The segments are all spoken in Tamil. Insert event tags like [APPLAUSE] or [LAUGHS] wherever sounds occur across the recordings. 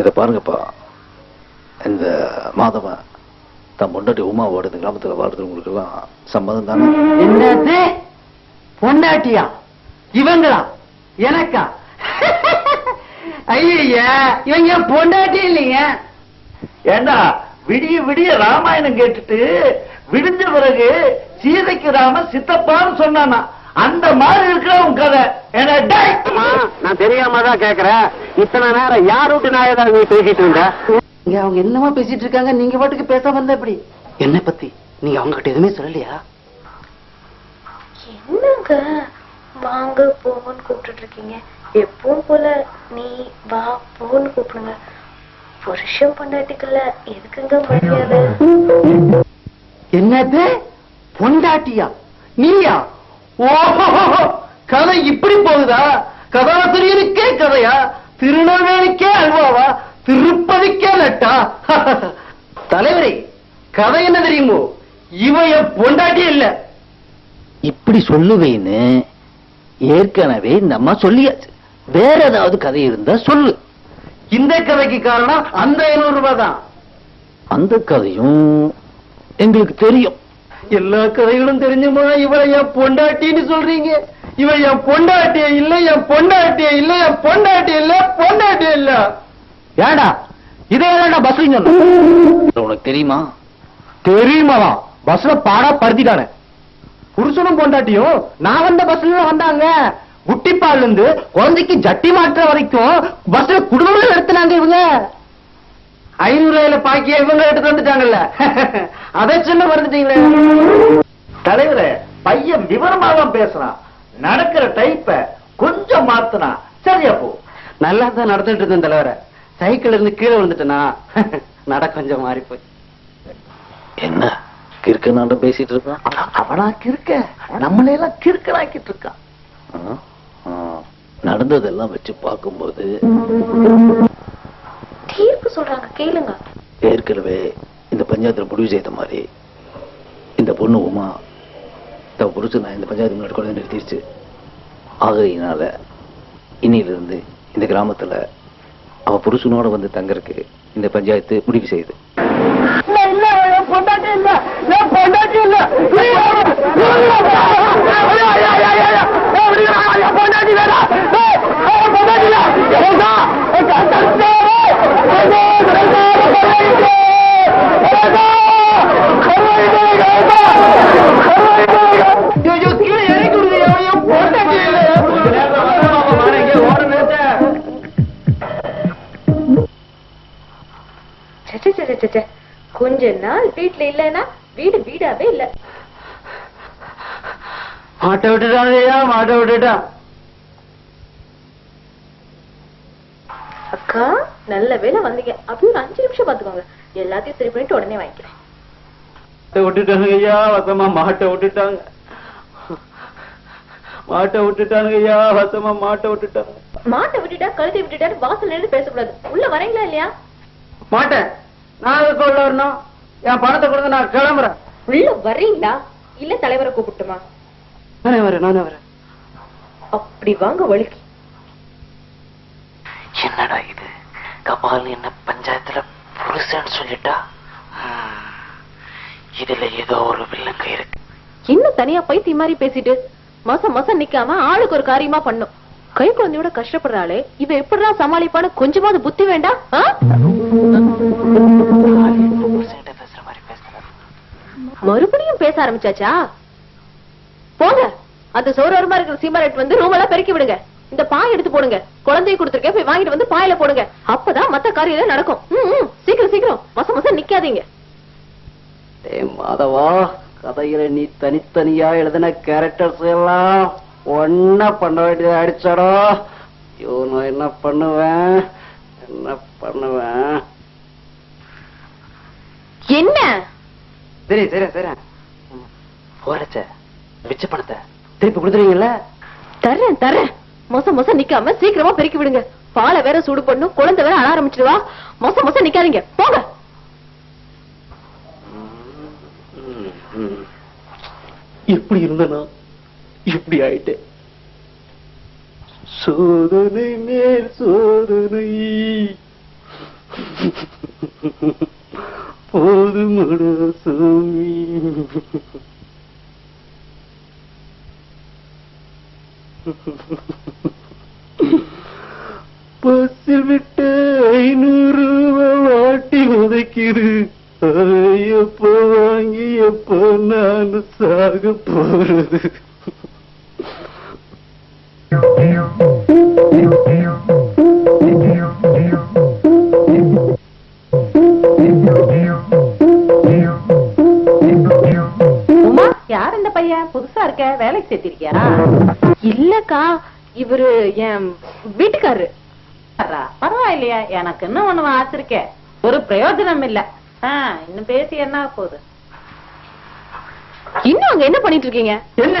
இதை பாருங்கப்பா. இந்த மாதவன் தன் பொண்டாட்டி உமாவோட இந்த கிராமத்துல வாழ்றவங்களுக்கு எல்லாம் சம்மதம் தானே? என்னது? பொண்டாட்டியா? இவங்களா? எனக்கா? ஐயா இவங்க பொண்டாட்டி இல்லைங்க? ஏண்டா விடிய விடிய ராமாயணம் கேட்டுட்டு விடிஞ்ச பிறகு சீதைக்கு ராம சித்தப்பான்னு சொன்னானா? அந்த மாதிரி இருக்கிற உன் கதை! நான் தெரியாம தான் கேக்குறேன். இத்தனை நேரம் யார் விட்டு நான் ஏதாவது நீ பேசிட்டு இருந்த? இங்க அவங்க என்னமா பேசிட்டு இருக்காங்க. நீங்க பாட்டுக்கு பேச வந்த எப்படி? என்ன பத்தி நீங்க அவங்க கிட்ட எதுவுமே சொல்லலையா? என்னங்க? வாங்க போங்கன்னு கூப்பிட்டுட்டு இருக்கீங்க. எப்பவும் போல நீ வா போன்னு கூப்பிடுங்க. புருஷன் பொண்டாட்டிக்குள்ள எதுக்குங்க மரியாதை? என்னது? பொண்டாட்டியா? நீயா? கதை இப்படி போகுதா? கதாசிரியருக்கே கதையா? திருநெல்வேலிக்கே அல்வாவா? திருப்பதிக்கே நட்டா? [LAUGHS] தலைவரே கதை என்ன தெரியுமோ? என் பொண்டாட்டி இல்ல. இப்படி சொல்லுவேன்னு ஏற்கனவே நம்ம சொல்லியாச்சு. வேற ஏதாவது கதை இருந்தா சொல்லு. இந்த கதைக்கு காரணம் அந்த ஐநூறு ரூபாய் தான். அந்த கதையும் எங்களுக்கு தெரியும். எல்லா கதைகளும் தெரிஞ்சுமா? இவளை என் பொண்டாட்டின்னு சொல்றீங்க. இவன் என் பொண்டாட்டியே இல்ல என் பொண்டாட்டியே இல்ல என் பொண்டாட்டி இல்ல பொண்டாட்டி இல்ல. ஏடா இதே ஏடா பஸ் உனக்கு தெரியுமா? தெரியுமா? பஸ்ல பாடா படுத்திட்டானே. புருஷனும் பொண்டாட்டியும் நான் வந்த பஸ்ல வந்தாங்க. குட்டிப்பால்ல இருந்து குழந்தைக்கு ஜட்டி மாற்ற வரைக்கும் பஸ்ல குடும்பம் நடத்தினாங்க இவங்க. ஐநூறு ரூபாயில பாக்கிய இவங்க எடுத்து வந்துட்டாங்கல்ல? [LAUGHS] அதை சொல்ல மறந்துட்டீங்களே. தலைவரே பையன் விவரமா தான் பேசுறான். நடக்கிற டைப்ப கொஞ்சம் மாத்துனா சரியா போ. நல்லா தான் நடந்துட்டு இருந்தேன் தலைவர. சைக்கிள் இருந்து கீழே விழுந்துட்டேனா? [LAUGHS] நட கொஞ்சம் மாறி போய். என்ன? கிறுக்க நாட்டம் பேசிட்டு இருக்கான்? அவனா கிறுக்க. நம்மளே எல்லாம் கிறுக்கலாக்கிட்டு இருக்கான். நடந்ததெல்லாம் வச்சு பார்க்கும்போது சொல்றாங்க? கேளுங்க. ஏற்கனவே இந்த பஞ்சாயத்துல முடிவு செய்த மாதிரி இந்த பொண்ணு உமா தன் புருஷனை இந்த பஞ்சாயத்து முன்னாடி கொண்டு வந்து நிறுத்திடுச்சு ஆகையினால இன்னிலிருந்து இந்த கிராமத்துல அவ புருஷனோட வந்து தங்கறதுக்கு இந்த பஞ்சாயத்து முடிவு செய்யுது. ச்சே, ச்சே, ச்சே, ச்சே. கொஞ்ச நாள் வீட்டுல இல்லைன்னா வீடு வீடாவே இல்ல. மாட்ட விட்டுட்டான் மாட்ட விட்டுட்டான். அக்கா நல்ல வேளை வந்தீங்க. அப்படின்னு ஒரு அஞ்சு நிமிஷம் பாத்துக்கோங்க எல்லாத்தையும் சரி பண்ணிட்டு உடனே வாங்கிக்கிறேன். மாட்டை விட்டுட்டாங்க ஐயா வசமா மாட்டை விட்டுட்டாங்க. மாட்டை விட்டுட்டானுங்க ஐயா வசமா மாட்டை விட்டுட்டாங்க. மாட்டை விட்டுட்டா கழுத்தை விட்டுட்டான்னு வாசல்ல இருந்து பேசக்கூடாது. உள்ள வரீங்களா இல்லையா? மாட்டேன் நான் அதுக்கு உள்ள வரணும்? என் பணத்தை கொடுங்க நான் கிளம்புறேன். உள்ள வர்றீங்களா இல்ல தலைவரை கூப்பிட்டுமா? நானே வரேன் நானே வரேன். அப்படி வாங்க வழுக்கி. என்னடா இது கபால் என்ன பஞ்சாயத்துல புருஷன்னு சொல்லிட்டா? இதுல ஏதோ ஒரு வில்லங்க இருக்கு. இன்னும் தனியா பைத்தியம் மாதிரி பேசிட்டு மசம் மசம் நிக்காம ஆளுக்கு ஒரு காரியமா பண்ணும். கை குழந்தையோட கஷ்டப்படுறாளே இவ எப்படிதான் சமாளிப்பான்னு கொஞ்சமாவது புத்தி வேண்டாம் பேசுற மாதிரி மறுபடியும் பேச ஆரம்பிச்சாச்சா? போங்க அந்த சோரோரமா இருக்கிற சீமாரெட் வந்து ரூம் எல்லாம் பெருக்கி விடுங்க. இந்த பாய் எடுத்து போடுங்க. குழந்தைய கொடுத்துருக்கேன் போய் வாங்கிட்டு வந்து பாயில போடுங்க. அப்பதான் மத்த காரியம் நடக்கும். சீக்கிரம் சீக்கிரம். மசம் மசம் நிக்காதீங்க. மாதவா கதையில நீ தனித்தனியா எழுதின கேரக்டர்ஸ் எல்லாம் ஒன்னா பண்ண வேண்டியது அடிச்சாடோ ஐயோ நான் என்ன பண்ணுவேன்? என்ன பண்ணுவேன்? என்ன? சரி சரி சரி. போறச்ச. மிச்ச பணத்தை திருப்பி கொடுத்துருவீங்கல்ல? தர்றேன் தர்றேன். மொச மொச நிக்காம சீக்கிரமா பெருக்கி விடுங்க. பாலை வேற சூடு பண்ணும் குழந்தை வேற அழ ஆரம்பிச்சிடுவா. மொச மொச நிக்காதீங்க. போங்க. எப்படி இருந்தனா? இப்படி ஆயிட்டேன்? சோதனை மேல் சோதனை. போதுமடா சாமி பஸ்ஸில் விட்டு ஐநூறு வாட்டி உதைக்குது அதை எப்ப வாங்கி எப்ப நான் சாக போறது. இருக்க வேலைக்கு சேர்த்திருக்கியா இல்லக்கா இவரு என் வீட்டுக்காரரு அடா, பரவாயில்லையா எனக்கு இன்னும் ஒண்ணு ஆச்சிருக்க ஒரு பிரயோஜனம் இல்ல. ஆ, இன்னும் பேசி என்ன போகுது? இன்னும் அங்க என்ன பண்ணிட்டு இருக்கீங்க? என்ன?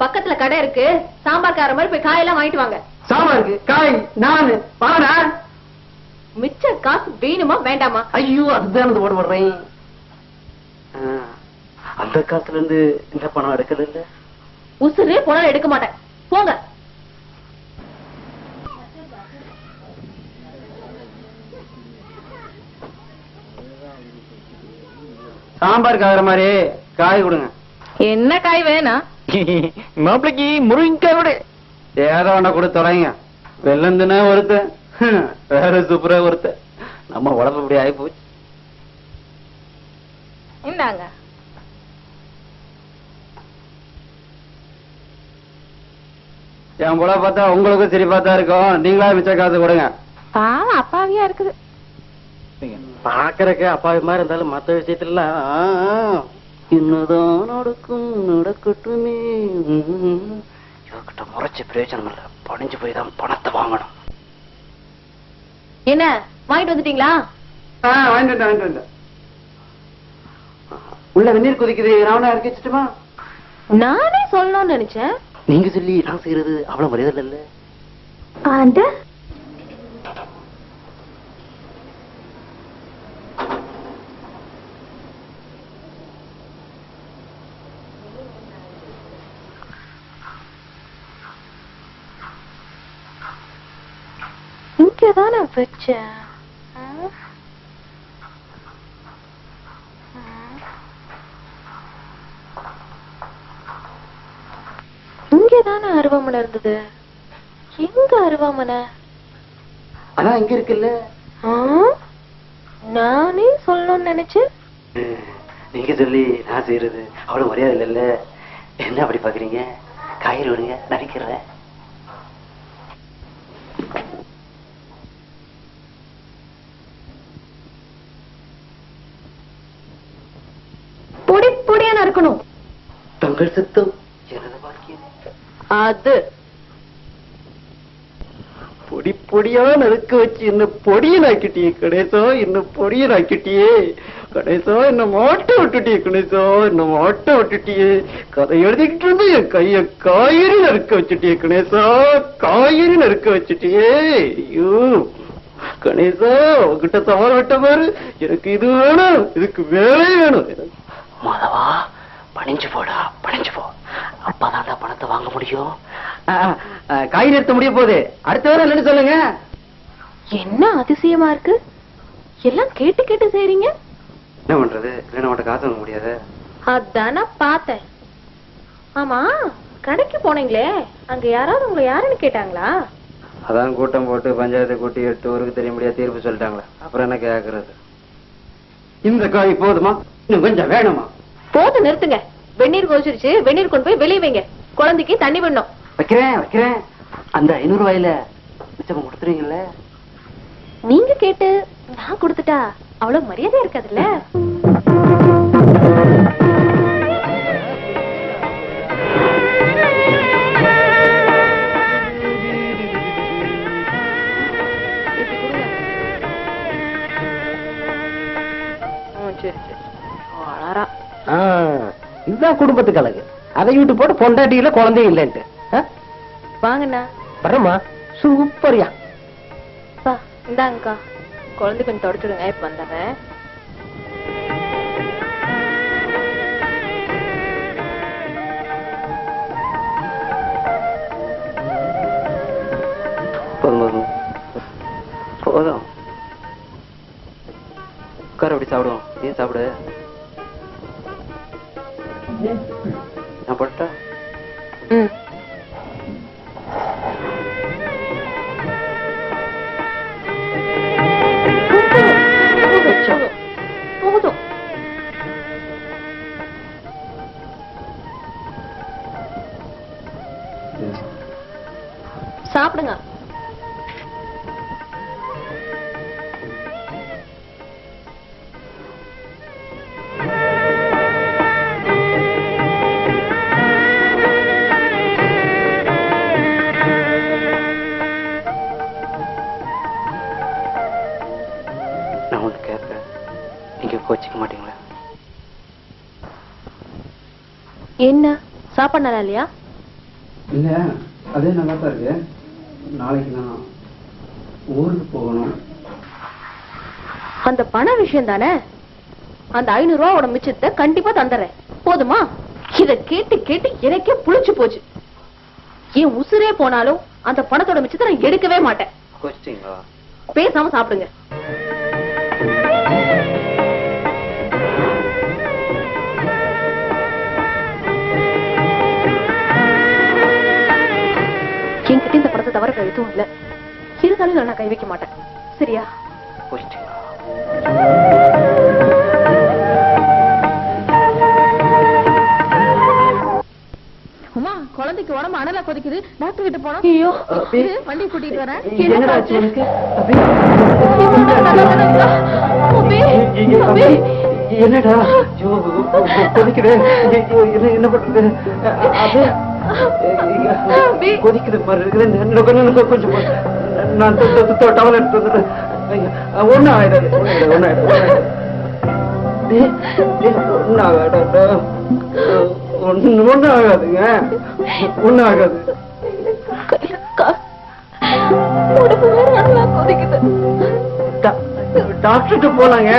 பக்கத்துல கடை இருக்கு. சாம்பார்கார மாதிரி போய் காயெல்லாம் வாங்கிட்டு வாங்க. சாம்பாருக்கு காய் நானு வாடா மிச்ச காசு வேணுமா வேண்டாமா? ஐயோ அதுதான் ஓட வர்றேன் அந்த காசுல இருந்து இந்த பணம் எடுக்கல இல்ல உசுரே போனாலும் எடுக்க மாட்டேன். போங்க. சாம்பாருக்கு ஆகிற மாதிரி காய் கொடுங்க. என்ன காய் வேணா? [LAUGHS] மாப்பிளைக்கு முருங்கைக்காய் விட ஏதோ ஒண்ண கூட தொலைங்க வெள்ளந்துனா ஒருத்த [LAUGHS] வேற சூப்பரா ஒருத்த நம்ம உடம்பு இப்படி ஆகி போச்சு இந்தாங்க. என் போல பார்த்தா உங்களுக்கும் சரி பார்த்தா இருக்கும். நீங்களா மிச்ச காசு கொடுங்க. பாவம் அப்பாவியா இருக்குது. பாக்குறக்கு அப்பாவி மாதிரி இருந்தாலும் மத்த விஷயத்துல இன்னுதான் நடக்கும் நடக்கட்டுமே. இவகிட்ட முறைச்சு பிரயோஜனம் இல்ல. பணிஞ்சு போய் தான் பணத்தை வாங்கணும். என்ன வாங்கிட்டு வந்துட்டீங்களா? வாங்கிட்டு வாங்கிட்டு வந்தேன். உள்ள வெந்நீர் கொதிக்குது ராவணா இறக்கி வச்சுட்டுமா? நானே சொல்லணும்னு நினைச்சேன். நீங்க சொல்லி நான் செய்யறது அவ்வளவு மரியாதை இல்ல. ஆண்ட? இங்கதானே வச்சேன். இருந்தது எங்க அருவாமனை? இங்க இருக்குல்ல? நானே சொல்லணும்னு நினைச்சேன் நீங்க சொல்லி நான் செய்யறது அவ்வளவு மரியாதை இல்ல என்ன அப்படி பாக்குறீங்க? காய்கறி விடுங்க நடிக்கிறேன் பொடி பொடியான இருக்கணும் தங்கள் சித்தம் எனது பாக்கியம் அது பொடி பொடியா நறுக்க வச்சு என்ன பொடியனாக்கிட்டியே கணேசா? பொடியில் பொடியனாக்கிட்டியே கணேசா என்ன மாட்ட விட்டுட்டியே கணேசா? என்ன மாட்ட விட்டுட்டியே? கதை எழுதிக்கிட்டு இருந்து என் கைய காய்கறி நறுக்க வச்சுட்டியே கணேசா? காய்கறி நறுக்க வச்சுட்டியே? ஐயோ. கணேசா உங்ககிட்ட சவால் விட்ட பாரு. எனக்கு இது வேணும். இதுக்கு வேலை வேணும். மாதவா பணிஞ்சு போடா. பணிஞ்சு போ. அப்பதான் பணத்தை வாங்க முடியும்? காய் நிறுத்த முடிய போகுது. அடுத்த வேலை இல்லைன்னு சொல்லுங்க. என்ன அதிசயமா இருக்கு? எல்லாம் கேட்டு கேட்டு செய்றீங்க? என்ன பண்றது? இல்லைன்னா உன்கிட்ட காசு வாங்க முடியாது. அதான் பார்த்தேன். ஆமா கடைக்கு போனீங்களே. அங்க யாராவது உங்களை யாருன்னு கேட்டாங்களா? அதான் கூட்டம் போட்டு பஞ்சாயத்தை கூட்டி எட்டு ஊருக்கு தெரிய முடியாது தீர்ப்பு சொல்லிட்டாங்களே. அப்புறம் என்ன கேக்குறது? இந்த காய் போதுமா? இன்னும் கொஞ்சம் வேணுமா? போது நிறுத்துங்க. வெந்நீர் கொதிச்சிருச்சு. வெந்நீர் கொண்டு போய் வெளியே வைங்க. குழந்தைக்கு தண்ணி விடணும். வைக்கிறேன் வைக்கிறேன். அந்த ஐநூறு ரூபாயில மிச்சம் கொடுத்துறீங்கல்ல நீங்க கேட்டு நான் கொடுத்துட்டா அவ்வளவு மரியாதை இருக்காதுல்ல? இதுதான் குடும்பத்துக்கு அழகு. அதை விட்டு போட்டு பொண்டாட்டியில குழந்தையும் இல்லைன்ட்டு. வாங்கண்ணா. வரமா சூப்பரியா. பா இந்தாங்கக்கா. குழந்தை கொஞ்சம் தொடச்சுடுங்க இப்ப வந்துடுறேன். போதும் உட்கார அப்படி சாப்பிடுவோம். நீ சாப்பிடு. நான் போட்டா என்ன? சாப்பாடு நல்லா இல்லையா? இல்ல அதே நல்லா தான் இருக்கு. நாளைக்கு நான் ஊருக்கு போகணும். அந்த பண விஷயம் தானே அந்த ஐநூறு ரூபாவோட மிச்சத்தை கண்டிப்பா தந்துடுறேன். போதுமா? இத கேட்டு கேட்டு எனக்கே புளிச்சு போச்சு. என் உசுரே போனாலும் அந்த பணத்தோட மிச்சத்தை நான் எடுக்கவே மாட்டேன். பேசாம சாப்பிடுங்க. வேற எதுவும் இல்ல. இருந்தாலும் நான் கை வைக்க மாட்டேன். சரியா? உமா குழந்தைக்கு உடம்பு அனலா கொதிக்குது. டாக்டர் கிட்ட போனோம் ஐயோ வண்டி கூட்டிட்டு வரேன். என்னடா கொதிக்குது. என்ன பண்றது? கொதிக்குது பாரு இருக்குது. கொஞ்சம். நான் டவல் எடுத்து வந்துடுறேன் ஒண்ணும் ஆயிடாது ஒண்ணும் ஆகாதுடா. ஒண்ணும் ஒண்ணும் ஆகாதுங்க ஒண்ணும் ஆகாது டாக்டர்கிட்ட போலாங்க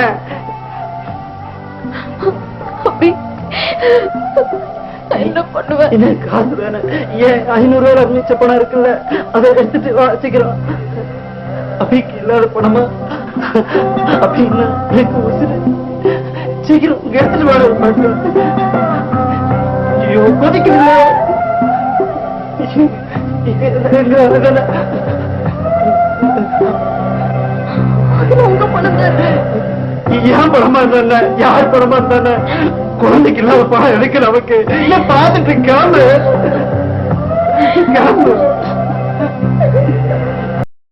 அபி நான் என்ன பண்ணுவேன்? என்ன காசு வேணும். ஏன் ஐநூறு ரூபாய் மிச்ச பணம் இருக்குல்ல அதை எடுத்துட்டு வாசிக்கிறோம் அபிக்கு இல்லாத பணமா? அப்படின்னா எனக்கு உசுறு. சீக்கிரம் இங்க எடுத்துட்டு வாட டாக்டர் ஐயோ கொதிக்கல உங்க பணம் தான் ஏன் பணமா இருந்தா யார் பணமா இருந்தா குழந்தைக்கு இல்லாத பணம் எடுக்கிற நமக்கு. ஏன் பார்த்துட்டு கிளம்பு கிளம்பு